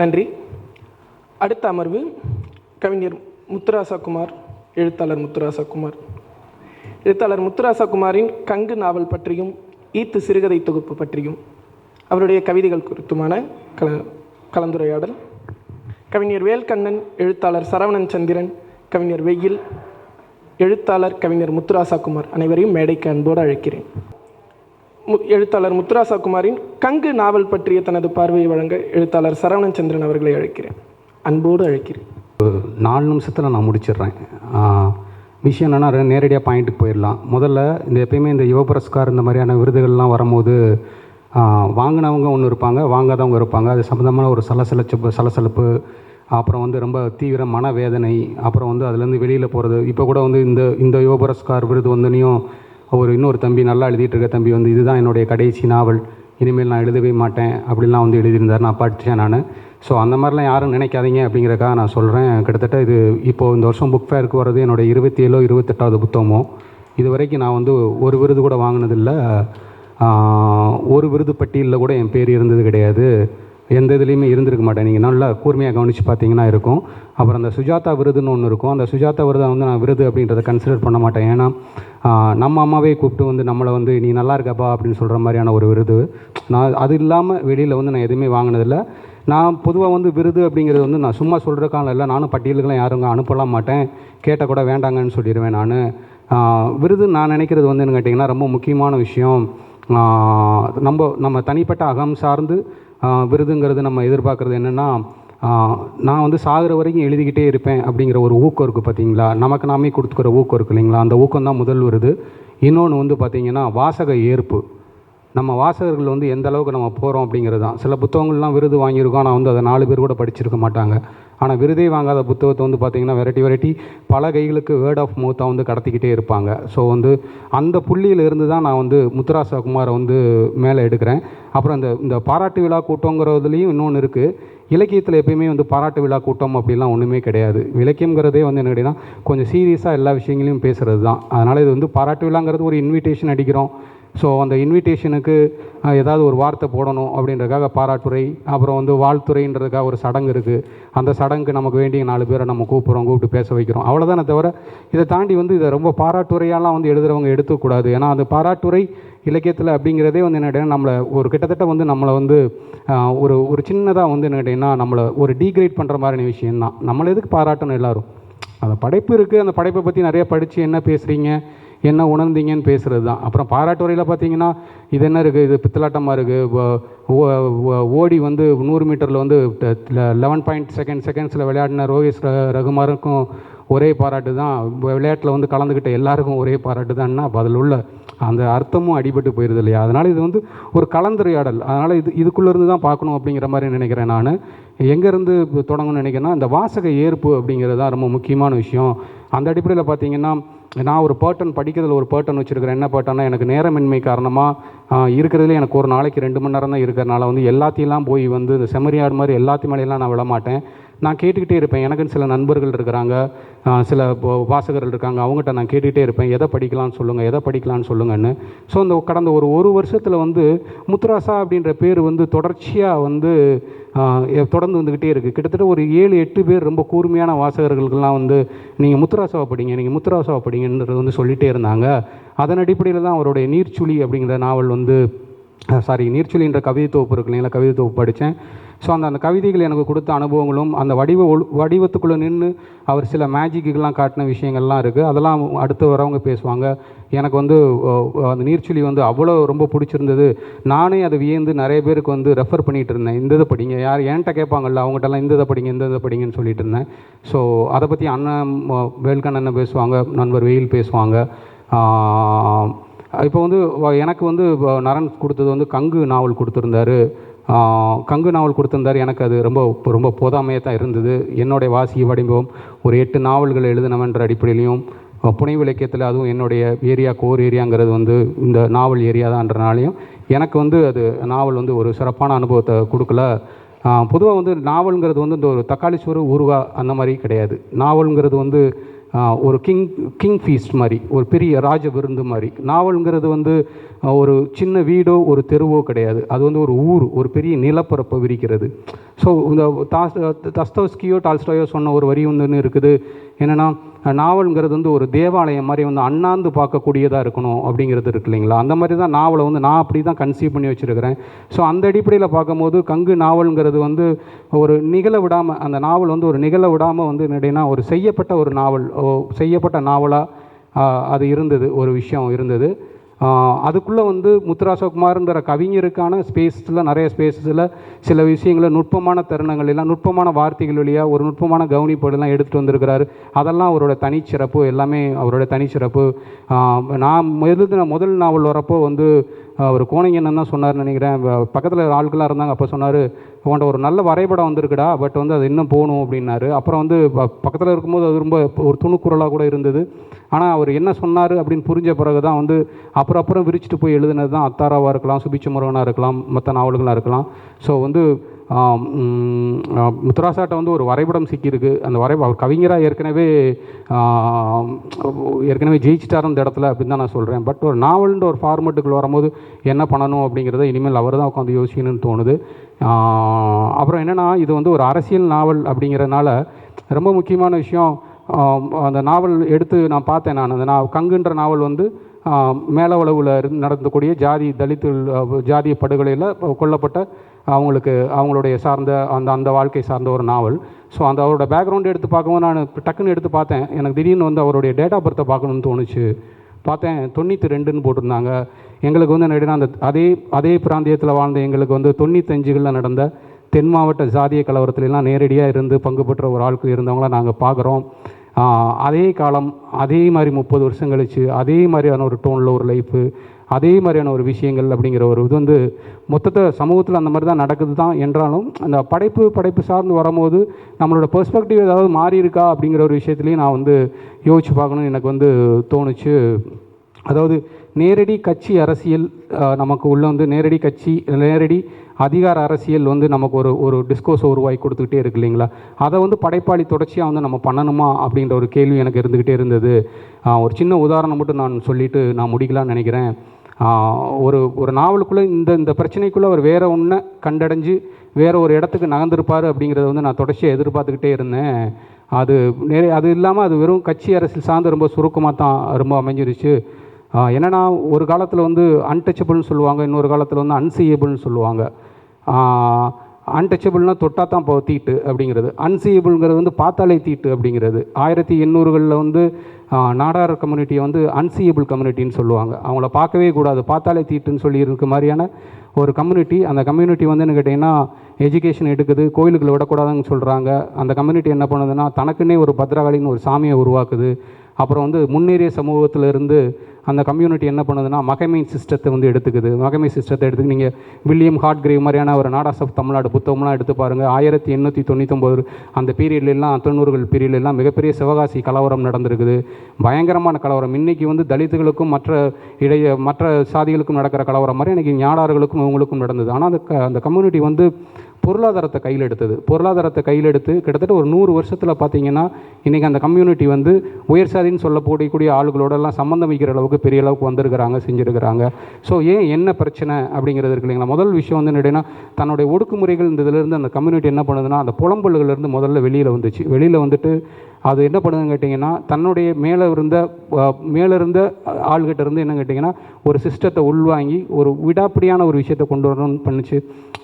நன்றி. அடுத்த அமர்வு கவிஞர் முத்துராசகுமார் எழுத்தாளர் முத்துராசா குமார் எழுத்தாளர் முத்துராசா குமாரின் கங்கு நாவல் பற்றியும் ஈத்து சிறுகதை தொகுப்பு பற்றியும் அவருடைய கவிதைகள் குறித்துமான கல கலந்துரையாடல். கவிஞர் வேல்கண்ணன் எழுத்தாளர் சரவணன் சந்திரன் கவிஞர் வெயில் எழுத்தாளர் கவிஞர் முத்துராசா குமார் அனைவரையும் மேடைக்கு அன்போடு அழைக்கிறேன். எழுத்தாளர் முத்துராசா குமாரின் கங்கு நாவல் பற்றிய தனது பார்வையை வழங்க எழுத்தாளர் சரவணன் சந்திரன் அவர்களை அழைக்கிறேன். அன்போடு அழைக்கிறேன். நாலு நிமிஷத்தில் நான் முடிச்சிடுறேன். விஷயம் என்னென்னா நேரடியாக பாயிண்ட்டுக்கு போயிடலாம். முதல்ல இந்த எப்பயுமே இந்த யுவ புரஸ்கார் இந்த மாதிரியான விருதுகள்லாம் வரும்போது வாங்கினவங்க ஒன்று இருப்பாங்க வாங்காதவங்க இருப்பாங்க. அது சம்மந்தமான ஒரு சலசலச்சு சலசலப்பு அப்புறம் வந்து ரொம்ப தீவிர மனவேதனை அப்புறம் வந்து அதுலேருந்து வெளியில் போகிறது இப்போ கூட வந்து இந்த இந்த யுவ புரஸ்கார் விருது வந்துனையும் ஒரு இன்னொரு தம்பி நல்லா எழுதிட்டு இருக்க தம்பி வந்து இதுதான் என்னுடைய கடைசி நாவல். இனிமேல் நான் எழுதவே மாட்டேன். அப்படிலாம் வந்து எழுதியிருந்தார். நான் படித்தேன் நான். ஸோ அந்த மாதிரிலாம் யாரும் நினைக்காதீங்க அப்படிங்கிறக்காக நான் சொல்கிறேன் கிட்டத்தட்ட இது இப்போது இந்த வருஷம் புக் ஃபேருக்கு வர்றது என்னுடைய இருபத்தி ஏழோ இருபத்தெட்டாவது புத்தகமோ. இது வரைக்கும் நான் வந்து ஒரு விருது கூட வாங்கினதில்லை. ஒரு விருது பட்டியலில் கூட என் பேர் இருந்தது கிடையாது. எந்த இதுலேயுமே இருந்திருக்க மாட்டேன். நீங்கள் நல்லா கூர்மையாக கவனித்து பார்த்தீங்கன்னா இருக்கும். அப்புறம் அந்த சுஜாதா விருதுன்னு ஒன்று இருக்கும். அந்த சுஜாதா விருதை வந்து நான் விருது அப்படின்றத கன்சிடர் பண்ண மாட்டேன். ஏன்னா நம்ம அம்மாவே கூப்பிட்டு வந்து நம்மளை வந்து நீ நல்லா இருக்கப்பா அப்படின்னு சொல்கிற மாதிரியான ஒரு விருது. நான் அது இல்லாமல் வெளியில் வந்து நான் எதுவுமே வாங்கினதில்லை. நான் பொதுவாக வந்து விருது அப்படிங்கிறது வந்து நான் சும்மா சொல்கிறக்கான இல்லை. நானும் பட்டியலுக்கெல்லாம் யாரும் அனுப்பலாம் மாட்டேன். கேட்டால் கூட வேண்டாங்கன்னு சொல்லிடுவேன் நான். விருது நான் நினைக்கிறது வந்து என்ன கேட்டிங்கன்னா ரொம்ப முக்கியமான விஷயம். நம்ம நம்ம தனிப்பட்ட அகம் சார்ந்து விருதுங்கிறது நம்ம எதிர்பார்க்குறது என்னென்னா நான் வந்து சாகிற வரைக்கும் எழுதிக்கிட்டே இருப்பேன் அப்படிங்கிற ஒரு ஊக்கம் இருக்குது பார்த்தீங்களா? நமக்கு நாமே கொடுத்துக்கிற ஊக்கம் இருக்குது இல்லைங்களா? அந்த ஊக்கம் தான் முதல் விருது. இன்னொன்று வந்து பார்த்திங்கன்னா வாசக ஏற்பு. நம்ம வாசகர்கள் வந்து எந்த அளவுக்கு நம்ம போகிறோம் அப்படிங்கிறது தான். சில புத்தகங்கள்லாம் விருது வாங்கியிருக்கோம். ஆனால் வந்து அதை நாலு பேர் கூட படிச்சிருக்க மாட்டாங்க. ஆனால் விருதே வாங்காத புத்தகத்தை வந்து பார்த்திங்கன்னா வெரைட்டி வெரைட்டி பல கைகளுக்கு வேர்ட் ஆஃப் மவுத்தாக வந்து கடத்திக்கிட்டே இருப்பாங்க. ஸோ வந்து அந்த புள்ளியில் இருந்து தான் நான் வந்து முத்துராசா குமாரை வந்து மேலே எடுக்கிறேன். அப்புறம் இந்த இந்த பாராட்டு விழா கூட்டங்கிறதுலேயும் இன்னொன்று இருக்குது இலக்கியத்தில் எப்பயுமே வந்து பாராட்டு விழா கூட்டம் அப்படிலாம் ஒன்றுமே கிடையாது. இலக்கியங்கிறதே வந்து என்ன கேட்டிங்கன்னா கொஞ்சம் சீரியஸாக எல்லா விஷயங்களையும் பேசுகிறது தான் அதனால் இது வந்து பாராட்டு விழாங்கிறது ஒரு இன்விடேஷன் அடிக்கிறோம். ஸோ அந்த இன்விடேஷனுக்கு ஏதாவது ஒரு வார்த்தை போடணும் அப்படின்றதுக்காக பாராட்டுரை அப்புறம் வந்து வாழ்த்துறைன்றதுக்காக ஒரு சடங்கு இருக்குது அந்த சடங்கு நமக்கு வேண்டிய நாலு பேரை நம்ம கூப்பிட்றோம் கூப்பிட்டு பேச வைக்கிறோம். அவ்வளோதானே தவிர இதை தாண்டி வந்து இதை ரொம்ப பாராட்டுரையாலாம் வந்து எழுதுறவங்க எடுத்துக்கூடாது ஏன்னா அந்த பாராட்டுரை இலக்கியத்தில் அப்படிங்கிறதே வந்து என்ன நம்மளை ஒரு கிட்டத்தட்ட வந்து நம்மளை வந்து ஒரு ஒரு சின்னதாக வந்து என்ன கேட்டிங்கன்னா நம்மளை ஒரு டீக்ரேட் பண்ணுற மாதிரியான விஷயம்தான். நம்மளை எதுக்கு பாராட்டணும் எல்லோரும்? அந்த படைப்பு இருக்குது அந்த படைப்பை பற்றி நிறைய படித்து என்ன பேசுகிறீங்க என்ன உணர்ந்தீங்கன்னு பேசுகிறது தான். அப்புறம் பாராட்டுரையில் பார்த்தீங்கன்னா இது என்ன இருக்குது இது பித்தலாட்டமாக இருக்குது ஓடி வந்து நூறு மீட்டரில் வந்து லெவன் பாயிண்ட் செகண்ட் செகண்ட்ஸில் விளையாடின ரோஹித் ரகுமாருக்கும் ஒரே பாராட்டு தான். விளையாட்டில் வந்து கலந்துக்கிட்ட எல்லாருக்கும் ஒரே பாராட்டு தான்னா அப்போ அதில் உள்ள அந்த அர்த்தமும் அடிபட்டு போயிடுது இல்லையா? அதனால் இது வந்து ஒரு கலந்துரையாடல். அதனால் இது இதுக்குள்ளேருந்து தான் பார்க்கணும் அப்படிங்கிற மாதிரி நினைக்கிறேன் நான். எங்கேருந்து தொடங்கணும்னு நினைக்கிறேன்னா இந்த வாசக ஏற்பு அப்படிங்கிறது தான் ரொம்ப முக்கியமான விஷயம். அந்த அடிப்படையில் பார்த்தீங்கன்னா நான் ஒரு பேர்ட்டன் படிக்கிறதுல ஒரு பேர்ட்டன் வச்சுருக்கிறேன். என்ன பேர்ட்டன்னா எனக்கு நேரமின்மை காரணமாக இருக்கிறதுல எனக்கு ஒரு நாளைக்கு ரெண்டு மணி நேரம் தான் இருக்கிறனால வந்து எல்லாத்தையெல்லாம் போய் வந்து இந்த செமரியாடு மாதிரி எல்லாத்தையும் மேலேலாம் நான் விடமாட்டேன். நான் கேட்டுக்கிட்டே இருப்பேன். எனக்குன்னு சில நண்பர்கள் இருக்கிறாங்க. சில வாசகர்கள் இருக்காங்க. அவங்ககிட்ட நான் கேட்டுக்கிட்டே இருப்பேன். எதை படிக்கலாம்னு சொல்லுங்கள் எதை படிக்கலாம்னு சொல்லுங்கன்னு. ஸோ இந்த கடந்த ஒரு ஒரு வருஷத்தில் வந்து முத்துராசா அப்படின்ற பேர் வந்து தொடர்ச்சியாக வந்து தொடர்ந்து வந்துக்கிட்டே இருக்குது கிட்டத்தட்ட ஒரு ஏழு எட்டு பேர் ரொம்ப கூர்மையான வாசகர்களுக்கெல்லாம் வந்து நீங்கள் முத்துராசாவை படிங்க நீங்கள் முத்துராசாவை படிங்கன்றது வந்து சொல்லிகிட்டே இருந்தாங்க. அதன் அடிப்படையில் தான் அவருடைய நீர்ச்சுழி அப்படிங்கிற நாவல் வந்து சாரி நீர்ச்சுழின்ற கவிதை தொகுப்பு இருக்கு இல்லைங்களா? கவிதை தொகுப்பு படித்தேன். ஸோ அந்த அந்த கவிதைகள் எனக்கு கொடுத்த அனுபவங்களும் அந்த வடிவ வடிவத்துக்குள்ளே நின்று அவர் சில மேஜிக்குகள்லாம் காட்டின விஷயங்கள்லாம் இருக்குது அதெல்லாம் அடுத்து வரவங்க பேசுவாங்க. எனக்கு வந்து அந்த நீர்ச்சுழி வந்து அவ்வளோ ரொம்ப பிடிச்சிருந்தது. நானே அதை வியந்து நிறைய பேருக்கு வந்து ரெஃபர் பண்ணிகிட்டு இருந்தேன். இந்த இதை படிங்க. யார் என்கிட்ட கேட்பாங்கல்ல அவங்ககிட்டலாம் இந்த இதை படிங்க இந்த இதை படிங்கன்னு சொல்லிட்டு இருந்தேன். ஸோ அதை பற்றி அண்ணன் ம- வேல்கண் அண்ணன் பேசுவாங்க நண்பர் வெயில் பேசுவாங்க. இப்போ வந்து எனக்கு வந்து நரன் கொடுத்தது வந்து கங்கு நாவல் கொடுத்துருந்தாரு. கங்கு நாவல் கொடுத்துருந்தாரு. எனக்கு அது ரொம்ப ரொம்ப போதாமையாக தான் இருந்தது. என்னுடைய வாசிய வடிவம் ஒரு எட்டு நாவல்கள் எழுதினவன்ற அடிப்படையிலையும் புனைவு இலக்கியத்தில் அதுவும் என்னுடைய ஏரியா கோர் ஏரியாங்கிறது வந்து இந்த நாவல் ஏரியா தான்றனாலையும் எனக்கு வந்து அது நாவல் வந்து ஒரு சிறப்பான அனுபவத்தை கொடுக்கல. பொதுவாக வந்து நாவல்ங்கிறது வந்து இந்த ஒரு தக்காளி சோறு ஊறுகாய் அந்த மாதிரி கிடையாது. நாவல்ங்கிறது வந்து ஒரு கிங் கிங் ஃபீஸ்ட் மாதிரி ஒரு பெரிய ராஜ விருந்து மாதிரி. நாவல்ங்கிறது வந்து ஒரு சின்ன வீடோ ஒரு தெருவோ கிடையாது. அது வந்து ஒரு ஊர் ஒரு பெரிய நிலப்பரப்பை விரிக்கிறது. ஸோ இந்த தாஸ் தஸ்தோஸ்கியோ டால்ஸ்டாயோ சொன்ன ஒரு வரி ஒன்று இருக்குது. என்னென்னா நாவல்ங்கிறது வந்து ஒரு தேவாலயம் மாதிரி வந்து அண்ணாந்து பார்க்கக்கூடியதாக இருக்கணும் அப்படிங்கிறது இருக்கு இல்லைங்களா? அந்த மாதிரி தான் நாவலை வந்து நான் அப்படி தான் கன்சீவ் பண்ணி வச்சுருக்கிறேன். ஸோ அந்த அடிப்படையில் பார்க்கும்போது கங்கு நாவல்ங்கிறது வந்து ஒரு நிகழ விடாமல் அந்த நாவல் வந்து ஒரு நிகழ விடாமல் வந்து என்னடினா ஒரு செய்யப்பட்ட ஒரு நாவல் ஓ, செய்யப்பட்ட நாவலாக அது இருந்தது ஒரு விஷயம் இருந்தது. அதுக்குள்ளே வந்து முத்துராசகுமார்ன்ற கவிஞருக்கான ஸ்பேஸில் நிறைய ஸ்பேஸஸில் சில விஷயங்களை நுட்பமான தருணங்கள் எல்லாம் நுட்பமான வார்த்தைகள் வழியாக ஒரு நுட்பமான கவனிப்பெல்லாம் எடுத்துகிட்டு வந்திருக்கிறாரு. அதெல்லாம் அவரோட தனிச்சிறப்பு எல்லாமே அவரோட தனிச்சிறப்பு. நான் எழுதின முதல் நாவல் வரப்போ வந்து அவர் கோணிங்கன்னு தான் சொன்னார்னு நினைக்கிறேன். பக்கத்தில் ஆட்களாக இருந்தாங்க அப்போ சொன்னார் உன்ட்ட ஒரு நல்ல வரைபடம் வந்திருக்குடா பட் வந்து அது இன்னும் போகணும் அப்படின்னாரு. அப்புறம் வந்து பக்கத்தில் இருக்கும்போது அது ரொம்ப ஒரு துணுக்குறலாக கூட இருந்தது. ஆனால் அவர் என்ன சொன்னார் அப்படின்னு புரிஞ்ச பிறகு தான் வந்து அப்புறம் அப்புறம் விரிச்சிட்டு போய் எழுதுனது தான் அத்தாராவாக இருக்கலாம் சுபிச்ச முருகனாக இருக்கலாம் மற்ற நாவல்களாக இருக்கலாம். ஸோ வந்து முத்துராசாட்ட வந்து ஒரு வரைபடம் சிக்கியிருக்கு. அந்த வரை அவர் கவிஞராக ஏற்கனவே ஏற்கனவே ஜெயிச்சிட்டார் அந்த இடத்துல அப்படின்னு தான் நான் சொல்கிறேன் பட் ஒரு நாவல்ன்ற ஒரு ஃபார்மெட்டுக்குள்ள வரும்போது என்ன பண்ணணும் அப்படிங்கிறத இனிமேல் அவர் தான் உட்காந்து யோசிக்கணும்னு தோணுது. அப்புறம் என்னென்னா இது வந்து ஒரு அரசியல் நாவல் அப்படிங்கிறதுனால ரொம்ப முக்கியமான விஷயம். அந்த நாவல் எடுத்து நான் பார்த்தேன் நான். அந்த நான் கங்குன்ற நாவல் வந்து மேலவளவில் நடந்தக்கூடிய ஜாதி தலித்து ஜாதிய படுகொலையில் கொல்லப்பட்ட அவங்களுக்கு அவங்களுடைய சார்ந்த அந்த அந்த வாழ்க்கை சார்ந்த ஒரு நாவல். ஸோ அந்த அவரோட பேக்ரவுண்ட் எடுத்து பார்க்கும்போது நான் டக்குன்னு எடுத்து பார்த்தேன். எனக்கு திடீர்னு வந்து அவருடைய டேட் ஆஃப் பர்த்தை பார்க்கணும்னு தோணுச்சு. பார்த்தேன் தொண்ணூற்றி ரெண்டுன்னு போட்டிருந்தாங்க. எங்களுக்கு வந்து என்னடினா அந்த அதே அதே பிராந்தியத்தில் வாழ்ந்த எங்களுக்கு வந்து தொண்ணூத்தஞ்சுகளில் நடந்த தென் மாவட்ட ஜாதிய கலவரத்துலலாம் நேரடியாக இருந்து பங்கு பெற்ற ஒரு ஆட்கள் இருந்தவங்கள நாங்கள் பார்க்குறோம். அதே காலம் அதே மாதிரி முப்பது வருஷம் கழிச்சு அதே மாதிரியான ஒரு டோனில் ஒரு லைஃபு அதே மாதிரியான ஒரு விஷயங்கள் அப்படிங்கிற ஒரு இது வந்து மொத்தத்தை சமூகத்தில் அந்த மாதிரி தான் நடக்குது தான் என்றாலும் அந்த படைப்பு படைப்பு சார்ந்து வரும்போது நம்மளோட பெர்ஸ்பெக்டிவ் ஏதாவது மாறி இருக்கா அப்படிங்கிற ஒரு விஷயத்துலையும் நான் வந்து யோசிச்சு பார்க்கணும்னு எனக்கு வந்து தோணுச்சு. அதாவது நேரடி கட்சி அரசியல் நமக்கு உள்ளே வந்து நேரடி கட்சி நேரடி அதிகார அரசியல் வந்து நமக்கு ஒரு ஒரு டிஸ்கோஸ் உருவாக்கி கொடுத்துக்கிட்டே இருக்கு இல்லைங்களா? அதை வந்து படைப்பாளி தொடர்ச்சியாக வந்து நம்ம பண்ணணுமா அப்படின்ற ஒரு கேள்வி எனக்கு இருந்துக்கிட்டே இருந்தது. ஒரு சின்ன உதாரணம் மட்டும் நான் சொல்லிட்டு நான் முடிக்கலாம்னு நினைக்கிறேன். ஒரு ஒரு நாவலுக்குள்ளே இந்த இந்த பிரச்சனைக்குள்ளே அவர் வேற ஒன்றை கண்டடைஞ்சு வேறு ஒரு இடத்துக்கு நகர்ந்துருப்பார் அப்படிங்கிறத வந்து நான் தொடர்ச்சியாக எதிர்பார்த்துக்கிட்டே இருந்தேன். அது நிறைய அது இல்லாமல் அது வெறும் கட்சி அரசியல் சார்ந்து ரொம்ப சுருக்கமாக தான் ரொம்ப அமைஞ்சிருச்சு. என்னன்னா ஒரு காலத்தில் வந்து அன்டச்சபிள்னு சொல்லுவாங்க இன்னொரு காலத்தில் வந்து அன்சீயபிள்னு சொல்லுவாங்க. அன்டச்சபிள்னா தொட்டால் தான் இப்போ தீட்டு அப்படிங்கிறது. அன்சீயபிள்ங்கிறது வந்து பார்த்தாலே தீட்டு அப்படிங்கிறது. ஆயிரத்தி எண்ணூறுகளில் வந்து ஆஹ் நாடார் கம்யூனிட்டியை வந்து அன்சீயபிள் கம்யூனிட்டின்னு சொல்லுவாங்க. அவங்கள பார்க்கவே கூடாது. பார்த்தாலே தீட்டுன்னு சொல்லி இருக்க மாதிரியான ஒரு கம்யூனிட்டி அந்த கம்யூனிட்டி வந்து என்ன கேட்டிங்கன்னா எஜுகேஷன் எடுக்குது கோயிலுக்குள்ள விடக்கூடாதுன்னு சொல்கிறாங்க அந்த கம்யூனிட்டி என்ன பண்ணுதுன்னா தனக்குன்னே ஒரு பத்ரகாளின்னு ஒரு சாமியை உருவாக்குது. அப்புறம் வந்து முன்னேறிய சமூகத்திலிருந்து அந்த கம்யூனிட்டி என்ன பண்ணுதுன்னா மகமை சிஸ்டத்தை வந்து எடுத்துக்குது. மகமை சிஸ்டத்தை எடுத்து நீங்கள் வில்லியம் ஹார்ட் கிரேவ் மாதிரியான ஒரு நாடாஸ் ஆஃப் தமிழ்நாடு புத்தகம்லாம் எடுத்து பாருங்கள் ஆயிரத்தி எண்ணூற்றி தொண்ணூத்தொம்பது அந்த பீரியட்லாம் தொண்ணூறுகள் பீரியட்லாம் மிகப்பெரிய சிவகாசி கலவரம் நடந்திருக்குது. பயங்கரமான கலவரம். இன்றைக்கி வந்து தலித்துகளுக்கும் மற்ற இடைய மற்ற சாதிகளுக்கும் நடக்கிற கலவரம் மாதிரி இன்றைக்கி ஞானார்களுக்கும் இவங்களுக்கும் நடந்தது. ஆனால் அந்த அந்த கம்யூனிட்டி வந்து பொருளாதாரத்தை கையில் எடுத்தது. பொருளாதாரத்தை கையில் எடுத்து கிட்டத்தட்ட ஒரு நூறு வருஷத்தில் பார்த்தீங்கன்னா இன்றைக்கி அந்த கம்யூனிட்டி வந்து உயர் சாதின்னு சொல்லக்கூடிய ஆளுகளோடலாம் சம்மந்தம் வைக்கிற அளவுக்கு பெரிய அளவுக்கு வந்திருக்கிறாங்க செஞ்சுருக்கிறாங்க. ஸோ ஏன் என்ன பிரச்சனை அப்படிங்கிறது இருக்கு இல்லைங்களா? முதல் விஷயம் வந்து என்னென்னா தன்னுடைய ஒடுக்குமுறைகள் இந்த இதிலிருந்து அந்த கம்யூனிட்டி என்ன பண்ணுதுன்னா அந்த புலம்பல்கள்லேருந்து முதல்ல வெளியில் வந்துச்சு. வெளியில் வந்துட்டு அது என்ன பண்ணுதுன்னு கேட்டிங்கன்னா தன்னுடைய மேலே இருந்த மேலே இருந்த ஆள்கிட்ட இருந்து என்ன கேட்டிங்கன்னா ஒரு சிஸ்டத்தை உள்வாங்கி ஒரு விடாப்பிடியான ஒரு விஷயத்தை கொண்டு வரணும்னு பண்ணுச்சு.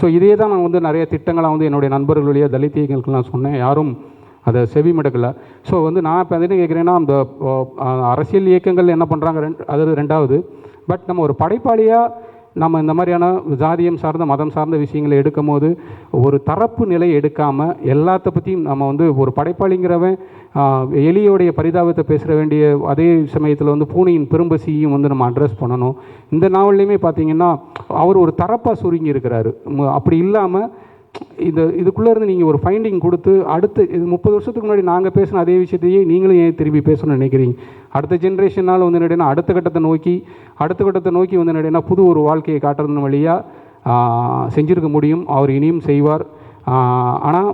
ஸோ இதே தான் நான் வந்து நிறைய திட்டங்களாக வந்து என்னுடைய நண்பர்களுடைய வழியாக தலித் இயக்கங்களுக்கு நான் சொன்னேன். யாரும் அதை செவி மடுக்கலை. ஸோ வந்து நான் இப்போ என்ன கேட்குறேன்னா அந்த அரசியல் இயக்கங்கள் என்ன பண்ணுறாங்க ரெண்டு அது ரெண்டாவது. பட் நம்ம ஒரு படைப்பாளியாக நம்ம இந்த மாதிரியான ஜாதியம் சார்ந்த மதம் சார்ந்த விஷயங்களை எடுக்கும் போது ஒரு தரப்பு நிலை எடுக்காமல் எல்லாத்த பற்றியும் நம்ம வந்து ஒரு படைப்பாளிங்கிறவன் எலியோடைய பரிதாபத்தை பேசுகிற வேண்டிய அதே சமயத்தில் வந்து பூனையின் பெரும்பசியும் வந்து நம்ம அட்ரஸ் பண்ணணும். இந்த நாவல்லையுமே பார்த்தீங்கன்னா அவர் ஒரு தரப்பாக சுருங்கி இருக்கிறாரு அப்படி இல்லாமல் இந்த இதுக்குள்ளே இருந்து நீங்கள் ஒரு ஃபைண்டிங் கொடுத்து அடுத்து இது முப்பது வருஷத்துக்கு முன்னாடி நாங்கள் பேசின அதே விஷயத்தையே நீங்களும் ஏன் திரும்பி பேசணும்னு நினைக்கிறீங்க? அடுத்த ஜென்ரேஷனால் வந்து என்னடினா அடுத்த கட்டத்தை நோக்கி அடுத்த கட்டத்தை நோக்கி வந்து என்னடினா புது ஒரு வாழ்க்கையை காட்டுறது வழியாக செஞ்சிருக்க முடியும். அவர் இனியும் செய்வார். ஆனால்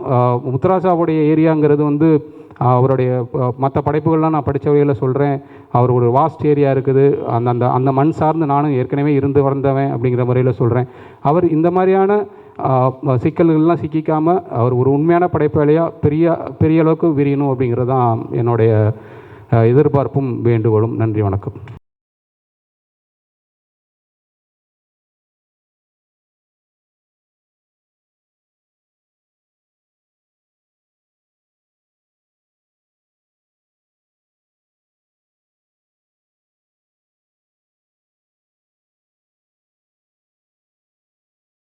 முத்துராசாவுடைய ஏரியாங்கிறது வந்து அவருடைய மற்ற படைப்புகள்லாம் நான் படித்த வகையில் சொல்கிறேன் அவர் ஒரு வாஸ்ட் ஏரியா இருக்குது. அந்த அந்த அந்த மண் சார்ந்து நானும் ஏற்கனவே இருந்து வளர்ந்தவன் அப்படிங்கிற முறையில் சொல்கிறேன் அவர் இந்த மாதிரியான சிக்கல்கள்லாம் சிக்கிக்காமல் அவர் ஒரு உண்மையான படைப்பாளியாக பெரிய பெரிய அளவுக்கு விரியணும் அப்படிங்கிறது தான் என்னுடைய எதிர்பார்ப்பும் வேண்டுகோளும். நன்றி வணக்கம்.